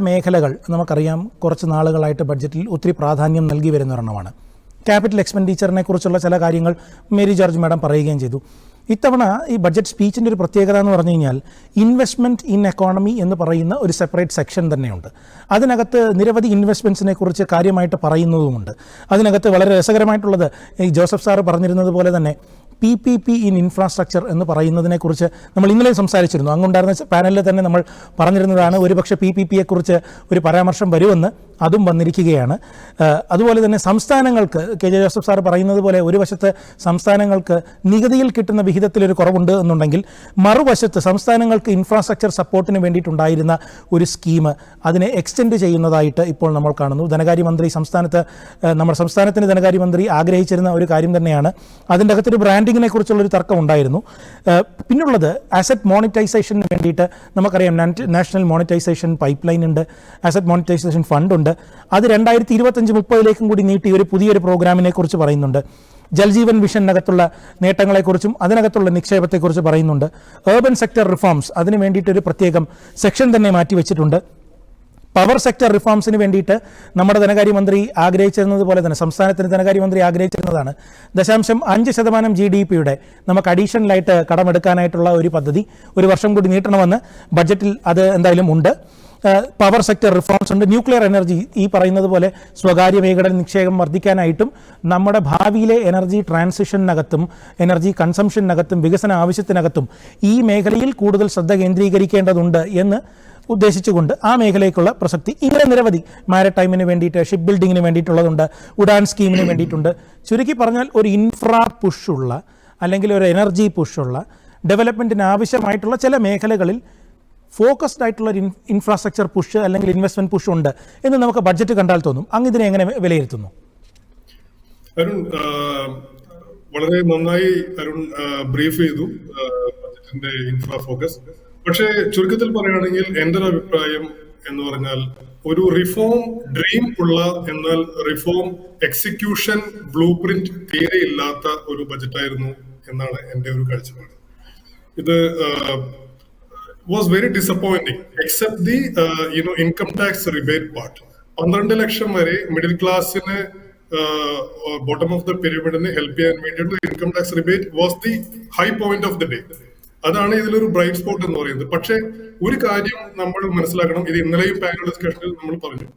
മേഖലകൾ നമുക്കറിയാം കുറച്ച് നാളുകളായിട്ട് ബഡ്ജറ്റിൽ ഒത്തിരി പ്രാധാന്യം നൽകി വരുന്ന ഒരെണ്ണമാണ്. ക്യാപിറ്റൽ എക്സ്പെൻഡിച്ചറിനെ കുറിച്ചുള്ള ചില കാര്യങ്ങൾ മേരി ജോർജ് മാഡം പറയുകയും ചെയ്തു. ഇത്തവണ ഈ ബഡ്ജറ്റ് സ്പീച്ചിന്റെ ഒരു പ്രത്യേകത എന്ന് പറഞ്ഞു കഴിഞ്ഞാൽ ഇൻവെസ്റ്റ്മെന്റ് ഇൻ എക്കോണമി എന്ന് പറയുന്ന ഒരു സെപ്പറേറ്റ് സെക്ഷൻ തന്നെയുണ്ട്. അതിനകത്ത് നിരവധി ഇൻവെസ്റ്റ്മെന്റ്സിനെ കുറിച്ച് കാര്യമായിട്ട് പറയുന്നതുമുണ്ട്. അതിനകത്ത് വളരെ രസകരമായിട്ടുള്ളത് ഈ ജോസഫ് സാറ് പറഞ്ഞിരുന്നത് പോലെ തന്നെ P P P in infrastructure എന്ന് പറയുന്നതിനെക്കുറിച്ച് നമ്മൾ ഇന്നലെ സംസാരിച്ചിരുന്നു. അങ്ങുണ്ടായിരുന്ന പാനലിൽ തന്നെ നമ്മൾ പറഞ്ഞിരുന്നതാണ് ഒരുപക്ഷെ പി പി പിയെക്കുറിച്ച് ഒരു പരാമർശം വരുമെന്ന് അതും വന്നിരിക്കുകയാണ്. അതുപോലെ തന്നെ സംസ്ഥാനങ്ങൾക്ക് കെ ജെ ജോസഫ് സാർ പറയുന്നത് പോലെ ഒരു വശത്ത് സംസ്ഥാനങ്ങൾക്ക് നികുതിയിൽ കിട്ടുന്ന വിഹിതത്തിലൊരു കുറവുണ്ട് എന്നുണ്ടെങ്കിൽ മറുവശത്ത് സംസ്ഥാനങ്ങൾക്ക് ഇൻഫ്രാസ്ട്രക്ചർ സപ്പോർട്ടിന് വേണ്ടിയിട്ടുണ്ടായിരുന്ന ഒരു സ്കീം അതിനെ എക്സ്റ്റെൻഡ് ചെയ്യുന്നതായിട്ട് ഇപ്പോൾ നമ്മൾ കാണുന്നു. ധനകാര്യമന്ത്രി സംസ്ഥാനത്ത് നമ്മുടെ സംസ്ഥാനത്തിന് ധനകാര്യമന്ത്രി ആഗ്രഹിച്ചിരുന്ന ഒരു കാര്യം തന്നെയാണ്. അതിന്റെ അകത്തൊരു ബ്രാൻഡിങ്ങിനെ കുറിച്ചുള്ളൊരു തർക്കം ഉണ്ടായിരുന്നു പിന്നുള്ളത് അസറ്റ് മോണിറ്റൈസേഷന് വേണ്ടിയിട്ട് നമുക്കറിയാം നാഷണൽ മോണിറ്റൈസേഷൻ പൈപ്പ് ലൈൻ ഉണ്ട് അസറ്റ് മോണിറ്റൈസേഷൻ ഫണ്ട് ഉണ്ട്. അത് രണ്ടായിരത്തി ഇരുപത്തഞ്ച് മുപ്പതിലേക്കും കൂടി നീട്ടി ഒരു പുതിയൊരു പ്രോഗ്രാമിനെ കുറിച്ച് പറയുന്നുണ്ട് ജൽജീവൻ മിഷനകത്തുള്ള നേട്ടങ്ങളെക്കുറിച്ചും അതിനകത്തുള്ള നിക്ഷേപത്തെക്കുറിച്ച് പറയുന്നുണ്ട്. ഏർബൻ സെക്ടർ റിഫോംസ് അതിന് വേണ്ടിയിട്ടൊരു പ്രത്യേകം സെക്ഷൻ തന്നെ മാറ്റിവെച്ചിട്ടുണ്ട്. പവർ സെക്ടർ റിഫോംസിന് വേണ്ടിയിട്ട് നമ്മുടെ ധനകാര്യമന്ത്രി ആഗ്രഹിച്ചിരുന്നത് പോലെ തന്നെ സംസ്ഥാനത്തിന് ധനകാര്യമന്ത്രി ആഗ്രഹിച്ചിരുന്നതാണ്. ദശാംശം അഞ്ച് ശതമാനം ജി ഡി പിയുടെ നമുക്ക് അഡീഷണലായിട്ട് കടമെടുക്കാനായിട്ടുള്ള ഒരു പദ്ധതി ഒരു വർഷം കൂടി നീട്ടണമെന്ന് ബഡ്ജറ്റിൽ അത് എന്തായാലും ഉണ്ട്. പവർ സെക്ടർ റിഫോംസ് ഉണ്ട്. ന്യൂക്ലിയർ എനർജി ഈ പറയുന്നത് പോലെ സ്വകാര്യ മേഖല നിക്ഷേപം വർദ്ധിക്കാനായിട്ടും നമ്മുടെ ഭാവിയിലെ എനർജി ട്രാൻസിഷനകത്തും എനർജി കൺസംഷനകത്തും വികസന ആവശ്യത്തിനകത്തും ഈ മേഖലയിൽ കൂടുതൽ ശ്രദ്ധ കേന്ദ്രീകരിക്കേണ്ടതുണ്ട് എന്ന് ഉദ്ദേശിച്ചുകൊണ്ട് ആ മേഖലയ്ക്കുള്ള പ്രസക്തി ഇങ്ങനെ നിരവധി. മാരടൈമിന് വേണ്ടിയിട്ട് ഷിപ്പ് ബിൽഡിങ്ങിന് വേണ്ടിയിട്ടുള്ളതുണ്ട് ഉഡാൻ സ്കീമിന് വേണ്ടിയിട്ടുണ്ട്. ചുരുക്കി പറഞ്ഞാൽ ഒരു ഇൻഫ്രാ പുഷുള്ള അല്ലെങ്കിൽ ഒരു എനർജി പുഷുള്ള ഡെവലപ്മെന്റിന് ആവശ്യമായിട്ടുള്ള ചില മേഖലകളിൽ ഫോക്കസ്ഡ് ആയിട്ടുള്ള ഒരു ഇൻഫ്രാസ്ട്രക്ചർ പുഷ് അല്ലെങ്കിൽ ഇൻവെസ്റ്റ്മെന്റ് പുഷ് ഉണ്ട് എന്ന് നമുക്ക് ബഡ്ജറ്റ് കണ്ടാൽ തോന്നും. അങ്ങ് ഇതിനെ എങ്ങനെ വിലയിരുത്തുന്നു? അരുൺ വളരെ നന്നായി അരുൺ ബ്രീഫ് ചെയ്തു ബഡ്ജറ്റിന്റെ ഇൻഫ്രാ ഫോക്കസ് പക്ഷേ ചുരുക്കത്തിൽ പറയുകയാണെങ്കിൽ എന്റെ ഒരു അഭിപ്രായം എന്ന് പറഞ്ഞാൽ ഒരു റിഫോം ഡ്രീം ഉള്ള എന്നാൽ റിഫോം എക്സിക്യൂഷൻ ബ്ലൂ പ്രിന്റ് തീരെ ഇല്ലാത്ത ഒരു ബജറ്റായിരുന്നു എന്നാണ് എന്റെ ഒരു കാഴ്ചപ്പാട്. ഇത് was very disappointing except the you know income tax rebate part പന്ത്രണ്ട് ലക്ഷം വരെ മിഡിൽ ക്ലാസ്സിന് ബോട്ടം ഓഫ് ദ പിരമിഡിന് ഹെൽപ്പ് ചെയ്യാൻ വേണ്ടിയിട്ട് income tax rebate was the high point of the day അതാണ് ഇതിലൊരു ബ്രൈറ്റ് സ്പോട്ട് എന്ന് പറയുന്നത്. പക്ഷേ ഒരു കാര്യം നമ്മൾ മനസ്സിലാക്കണം. ഇത് ഇന്നലെയും പാനൽ ഡിസ്കഷനിൽ നമ്മൾ പറഞ്ഞു.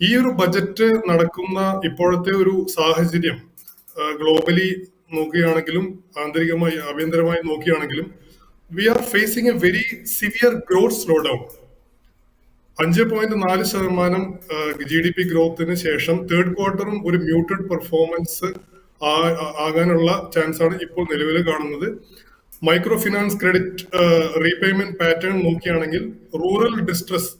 ഈ ഒരു ബജറ്റ് നടക്കുന്ന ഇപ്പോഴത്തെ ഒരു സാഹചര്യം ഗ്ലോബലി നോക്കുകയാണെങ്കിലും ആന്തരികമായി ആഭ്യന്തരമായി നോക്കുകയാണെങ്കിലും we are facing a very severe growth slowdown അഞ്ച് പോയിന്റ് നാല് ശതമാനം ജി ഡി പി ഗ്രോത്തിന് ശേഷം തേർഡ് ക്വാർട്ടറും ഒരു മ്യൂട്ടഡ് പെർഫോമൻസ് ആകാനുള്ള ചാൻസ് ആണ് ഇപ്പോൾ നിലവിൽ കാണുന്നത്. Micro finance credit repayment pattern നോക്കുകയാണെങ്കിൽ റൂറൽ ഡിസ്ട്രസ്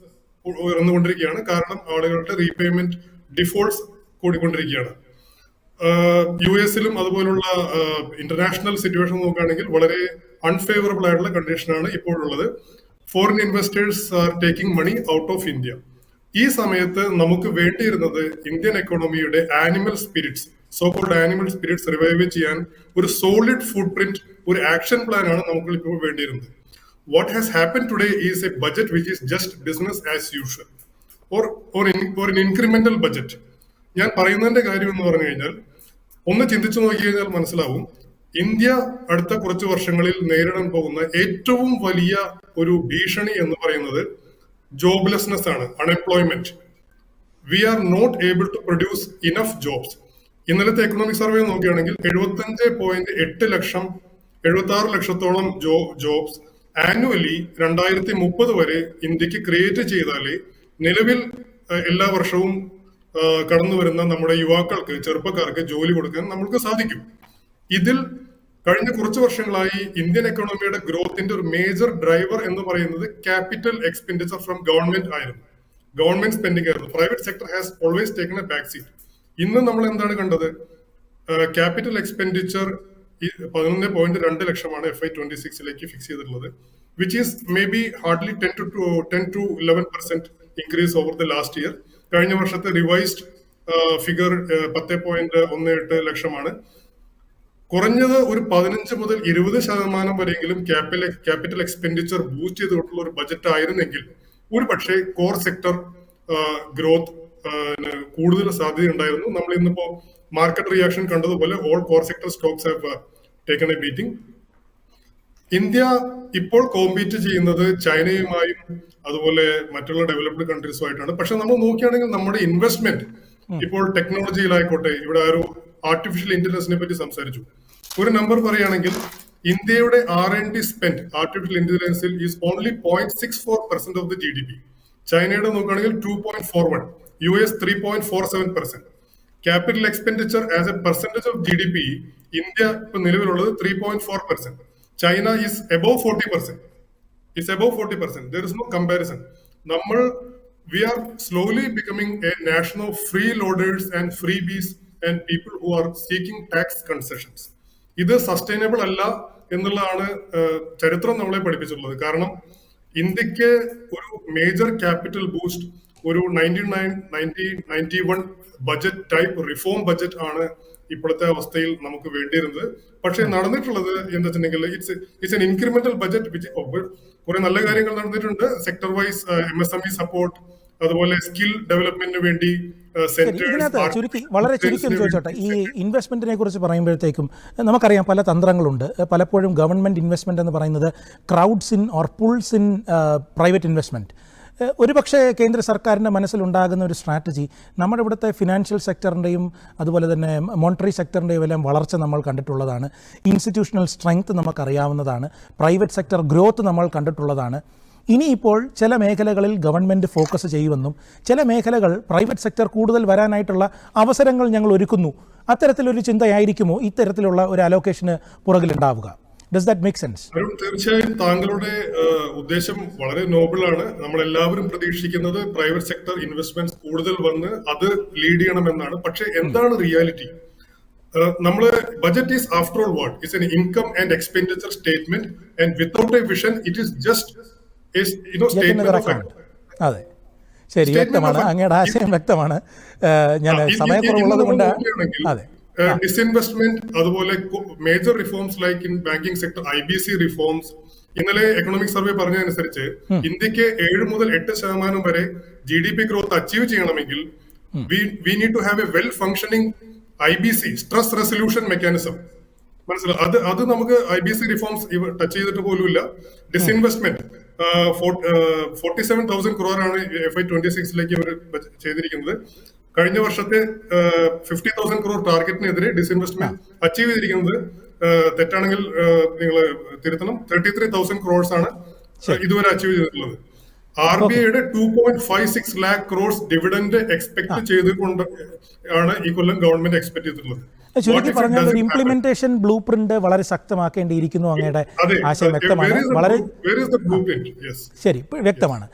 ഉയർന്നുകൊണ്ടിരിക്കുകയാണ്. കാരണം ആളുകളുടെ റീപേയ്മെന്റ് ഡിഫോൾട്ട്സ് കൂടിക്കൊണ്ടിരിക്കുകയാണ്. യു എസിലും അതുപോലുള്ള ഇന്റർനാഷണൽ സിറ്റുവേഷൻ നോക്കുകയാണെങ്കിൽ വളരെ അൺഫേവറബിൾ ആയിട്ടുള്ള കണ്ടീഷനാണ് ഇപ്പോഴുള്ളത്. Foreign investors are taking money out of India ഈ സമയത്ത് നമുക്ക് വേണ്ടിയിരുന്നത് Indian എക്കോണമിയുടെ animal spirits so called animal spirits revive ചെയ്യാൻ ഒരു സോളിഡ് ഫുഡ് പ്രിന്റ് ഒരു ആക്ഷൻ പ്ലാൻ ആണ് നമുക്ക് ഇപ്പോൾ വേണ്ടിയിരുന്നത്. What has happen today is a budget which is just business as usual or or in incremental budget ഞാൻ പറയുന്നതിന്റെ കാര്യം എന്ന് പറഞ്ഞു കഴിഞ്ഞാൽ ഒന്ന് ചിന്തിച്ചു നോക്കി കഴിഞ്ഞാൽ മനസ്സിലാവും ഇന്ത്യ അടുത്ത കുറച്ച് വർഷങ്ങളിൽ നേരിടാൻ പോകുന്ന ഏറ്റവും വലിയ ഒരു ഭീഷണി എന്ന് പറയുന്നത് ജോബ്ലെസ്നെസ് ആണ് unemployment we are not able to produce enough jobs ഇന്നലത്തെ എക്കണോമിക് സർവേ നോക്കുകയാണെങ്കിൽ എഴുപത്തഞ്ച് പോയിന്റ് എട്ട് ലക്ഷം എഴുപത്തി ആറ് ലക്ഷത്തോളം ജോ ജോബ്സ് ആനുവലി രണ്ടായിരത്തി മുപ്പത് വരെ ഇന്ത്യയ്ക്ക് ക്രിയേറ്റ് ചെയ്താലേ നിലവിൽ എല്ലാ വർഷവും കടന്നു വരുന്ന നമ്മുടെ യുവാക്കൾക്ക് ചെറുപ്പക്കാർക്ക് ജോലി കൊടുക്കാൻ നമ്മൾക്ക് സാധിക്കും. ഇതിൽ കഴിഞ്ഞ കുറച്ച് വർഷങ്ങളായി ഇന്ത്യൻ എക്കണോമിയുടെ ഗ്രോത്തിന്റെ ഒരു മേജർ ഡ്രൈവർ എന്ന് പറയുന്നത് ക്യാപിറ്റൽ എക്സ്പെൻഡിച്ചർ ഫ്രം ഗവൺമെന്റ് ആയിരുന്നു. ഗവൺമെന്റ് സ്പെൻഡിംഗ് ആയിരുന്നു. Private sector has always taken a back seat ഇന്ന് നമ്മൾ എന്താണ് കണ്ടത്? ക്യാപിറ്റൽ എക്സ്പെൻഡിച്ചർ പതിനൊന്ന് പോയിന്റ് രണ്ട് ലക്ഷമാണ് എഫ് ഐ ട്വന്റി സിക്സിലേക്ക് ഫിക്സ് ചെയ്തിട്ടുള്ളത്. Which is maybe hardly ten to ten to eleven percent increase over the last year കഴിഞ്ഞ വർഷത്തെ റിവൈസ്ഡ് ഫിഗർ പത്ത് പോയിന്റ് ഒന്ന് എട്ട് ലക്ഷമാണ്. കുറഞ്ഞത് ഒരു പതിനഞ്ച് മുതൽ ഇരുപത് ശതമാനം വരെയെങ്കിലും ക്യാപിറ്റൽ എക്സ്പെൻഡിച്ചർ ബൂസ്റ്റ് ചെയ്തിട്ടുള്ള ഒരു ബജറ്റ് ആയിരുന്നെങ്കിൽ ഒരു പക്ഷേ കോർ സെക്ടർ ഗ്രോത്ത് കൂടുതൽ സാധ്യതയുണ്ടായിരുന്നു. നമ്മൾ ഇന്നിപ്പോ മാർക്കറ്റ് റിയാക്ഷൻ കണ്ടതുപോലെ all core sector stocks have taken a beating India ഇപ്പോൾ കോമ്പീറ്റ് ചെയ്യുന്നത് ചൈനയുമായും അതുപോലെ മറ്റുള്ള ഡെവലപ്ഡ് കൺട്രീസുമായിട്ടാണ് പക്ഷെ നമ്മൾ നോക്കുകയാണെങ്കിൽ നമ്മുടെ ഇൻവെസ്റ്റ്മെന്റ് ഇപ്പോൾ ടെക്നോളജിയിലായിക്കോട്ടെ ഇവിടെ ഒരു ആർട്ടിഫിഷ്യൽ ഇന്റലിജൻസിനെ പറ്റി സംസാരിച്ചു. ഒരു നമ്പർ പറയുകയാണെങ്കിൽ ഇന്ത്യയുടെ R N D spend artificial ഇന്റലിജൻസിൽ is only point six four percent of the G D P ചൈനയുടെ നോക്കുകയാണെങ്കിൽ two point four one U S three point four seven percent capital expenditure as a percentage of G D P India ഇപ്പൊ നിലവിലുള്ളത് three point four percent China is above forty percent it's above forty percent there is no comparison നമ്മൾ we are slowly becoming a of free loaders and free bees and people who are seeking tax concessions ഇത് sustainable അല്ല എന്നുള്ളതാണ് ചരിത്രം നമ്മളെ പഠിപ്പിച്ചിട്ടുള്ളത്. കാരണം ഇന്ത്യയ്ക്ക് ഒരു മേജർ ക്യാപിറ്റൽ ബൂസ്റ്റ് ഒരു ninety nine ninety ninety one budget type reform budget ആണ് ഇപ്പോഴത്തെ അവസ്ഥയിൽ നമുക്ക് വേണ്ടിയിരുന്നത്. പക്ഷേ നടന്നിട്ടുള്ളത് എന്താ വെച്ചിട്ടുണ്ടെങ്കിൽ it's it's an incremental budget which കുറെ നല്ല കാര്യങ്ങൾ നടന്നിട്ടുണ്ട്. Sector wise M S M E support അതുപോലെ സ്കിൽ ഡെവലപ്മെന്റിന് വേണ്ടി ഇതിനകത്ത് ചുരുക്കി വളരെ ചുരുക്കി ചോദിച്ചോട്ടെ. ഈ ഇൻവെസ്റ്റ്മെന്റിനെ കുറിച്ച് പറയുമ്പോഴത്തേക്കും നമുക്കറിയാം പല തന്ത്രങ്ങളുണ്ട്. പലപ്പോഴും ഗവൺമെന്റ് ഇൻവെസ്റ്റ്മെന്റ് എന്ന് പറയുന്നത് crowds in or pulls in private investment ഒരുപക്ഷെ കേന്ദ്ര സർക്കാരിന്റെ മനസ്സിലുണ്ടാകുന്ന ഒരു സ്ട്രാറ്റജി നമ്മുടെ ഇവിടുത്തെ ഫിനാൻഷ്യൽ സെക്ടറിന്റെയും അതുപോലെ തന്നെ മോണിറ്ററി സെക്ടറിന്റെയും എല്ലാം വളർച്ച നമ്മൾ കണ്ടിട്ടുള്ളതാണ്. ഇൻസ്റ്റിറ്റ്യൂഷണൽ സ്ട്രെങ്ത് നമുക്കറിയാവുന്നതാണ്. പ്രൈവറ്റ് സെക്ടർ ഗ്രോത്ത് നമ്മൾ കണ്ടിട്ടുള്ളതാണ്. ഇനിയിപ്പോൾ ചില മേഖലകളിൽ ഗവൺമെന്റ് ഫോക്കസ് ചെയ്യുമെന്നും ചില മേഖലകൾ പ്രൈവറ്റ് സെക്ടർ കൂടുതൽ വരാനായിട്ടുള്ള അവസരങ്ങൾ ഞങ്ങൾ ഒരുക്കുന്നു. അത്തരത്തിലൊരു ചിന്തയായിരിക്കുമോ? ഇത്തരത്തിലുള്ള ഒരു അലോക്കേഷന് പുറകിലുണ്ടാവുക. Does that make sense Arun തീർച്ചയായും താങ്കളുടെ ഉദ്ദേശം വളരെ നോബിൾ ആണ്. നമ്മൾ എല്ലാവരും പ്രതീക്ഷിക്കുന്നത് പ്രൈവറ്റ് സെക്ടർ ഇൻവെസ്റ്റ്മെന്റ് കൂടുതൽ വന്ന് അത് ലീഡ് ചെയ്യണമെന്നാണ്. പക്ഷെ എന്താണ് റിയാലിറ്റി നമ്മൾ budget is after all what it's an income and expenditure statement and without a vision it is just അതെ. ശരി വ്യക്തമാണ്. അങ്ങയുടെ ആശയം വ്യക്തമാണ്. ഞാൻ സമയക്കുറവുള്ളത് കൊണ്ട് അതെ. ഡിസ്ഇൻവെസ്റ്റ്മെന്റ് അതുപോലെ major reforms like in banking sector I B C reforms ഇന്നലെ എക്കണോമിക് സർവേ പറഞ്ഞതനുസരിച്ച് ഇന്ത്യയ്ക്ക് ഏഴ് മുതൽ എട്ട് ശതമാനം വരെ G D P growth achieve ചെയ്യണമെങ്കിൽ we need to have a well functioning I B C stress resolution mechanism മനസ്സിലായി അത് അത് നമുക്ക് I B C reforms touch ചെയ്തിട്ട് പോലുമില്ല. Disinvestment forty seven thousand crore ആണ് എഫ് ഐ ട്വന്റി സിക്സിലേക്ക് അവർ ചെയ്തിരിക്കുന്നത്. കഴിഞ്ഞ വർഷത്തെ ഫിഫ്റ്റി തൗസൻഡ് ക്രോർ ടാർഗറ്റിനെതിരെ ഡിസ്ഇൻവെസ്റ്റ്മെന്റ് അച്ചീവ് ചെയ്തിരിക്കുന്നത് തെറ്റാണെങ്കിൽ നിങ്ങൾ തിരുത്തണം. തേർട്ടി ത്രീ തൗസൻഡ് ക്രോഡ്സ് ആണ് ഇതുവരെ അച്ചീവ് ചെയ്തിട്ടുള്ളത്. ആർ ബി ഐയുടെ two point five six lakh crores dividend expect ചെയ്തുകൊണ്ട് ആണ് ഈ കൊല്ലം ഗവൺമെന്റ് എക്സ്പെക്ട് ചെയ്തിട്ടുള്ളത്. ചുരുക്കി പറഞ്ഞാൽ ഒരു ഇംപ്ലിമെന്റേഷൻ ബ്ലൂ പ്രിന്റ് വളരെ ശക്തമാക്കേണ്ടിയിരിക്കുന്നു അങ്ങയുടെ ആശയം വ്യക്തമാണ്. വളരെ ശരി വ്യക്തമാണ്.